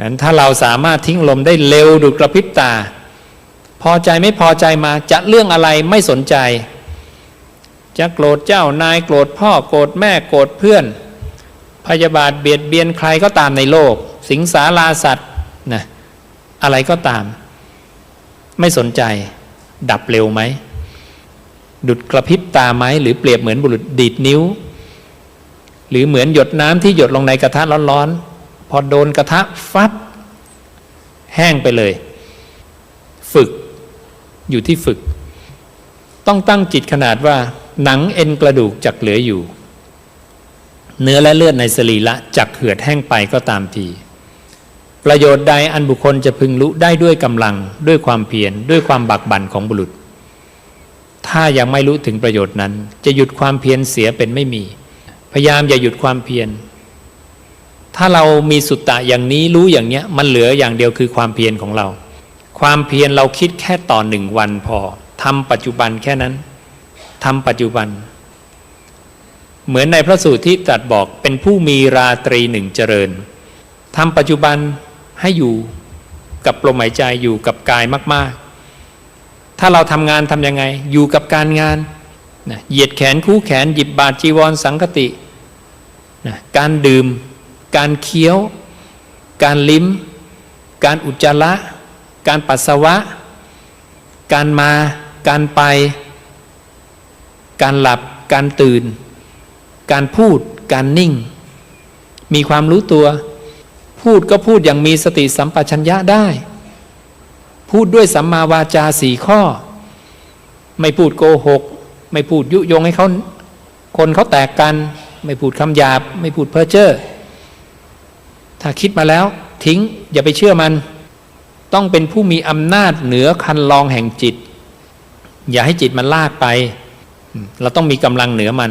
นั้นถ้าเราสามารถทิ้งลมได้เร็วดุดกระพริบตา พอใจไม่พอใจมาจะเรื่องอะไรไม่สนใจ จะโกรธเจ้านายโกรธพ่อโกรธแม่โกรธเพื่อน พยาบาทเบียดเบียนใครก็ตามในโลก สิงสาราสัตว์นะอะไรก็ตาม ไม่สนใจ ดับเร็วไหม ดุดกระพริบตาไหมหรือเปรียบเหมือนบุรุษดีดนิ้ว หรือเหมือนหยดน้ำที่หยดลงในกระทะร้อนๆ พอโดนกระทะฟับแห้งไปเลย ฝึกอยู่ที่ฝึก ต้องตั้งจิตขนาดว่า หนังเอ็นกระดูกจักเหลืออยู่ เนื้อและเลือดในสรีระจักเหือดแห้งไปก็ตามทีประโยชน์ใดอันบุคคลจะพึงรู้ได้ด้วยกำลังด้วยความเพียรด้วยความบักบั่นของบุรุษ ถ้ายังไม่รู้ถึงประโยชน์นั้น จะหยุดความเพียรเสียเป็นไม่มี พยายามอย่าหยุดความเพียร ถ้าเรามีสุตตะอย่างนี้รู้อย่างเนี้ยมันเหลืออย่างเดียวคือความเพียรของเรา ความเพียรเราคิดแค่ต่อหนึ่งวันพอทำปัจจุบันแค่นั้นทำปัจจุบัน เหมือนในพระสูตรที่ตรัสบอกเป็นผู้มีราตรีหนึ่งเจริญทำปัจจุบันให้อยู่กับลมหายใจอยู่กับกายมาก ๆ ถ้าเราทำงานทำยังไง อยู่กับการงานนะเหยียดแขนคู่แขนหยิบบาทจีวรสังคตินะการดื่ม การเคี้ยว การลิ้ม การอุจจาระ การปัสสาวะ การมา การไป การหลับ การตื่น การพูด การนิ่ง มีความรู้ตัว พูดก็พูดอย่างมีสติสัมปชัญญะได้ พูดด้วยสัมมาวาจาสี่ข้อ ไม่พูดโกหก ไม่พูดยุยงให้เขาคนเขาแตกกัน ไม่พูดคำหยาบ ไม่พูดเพ้อเจ้อ ถ้าคิดมาแล้ว ทิ้งอย่าไปเชื่อมัน ต้องเป็นผู้มีอำนาจเหนือคันลองแห่งจิต อย่าให้จิตมันลากไป เราต้องมีกำลังเหนือมัน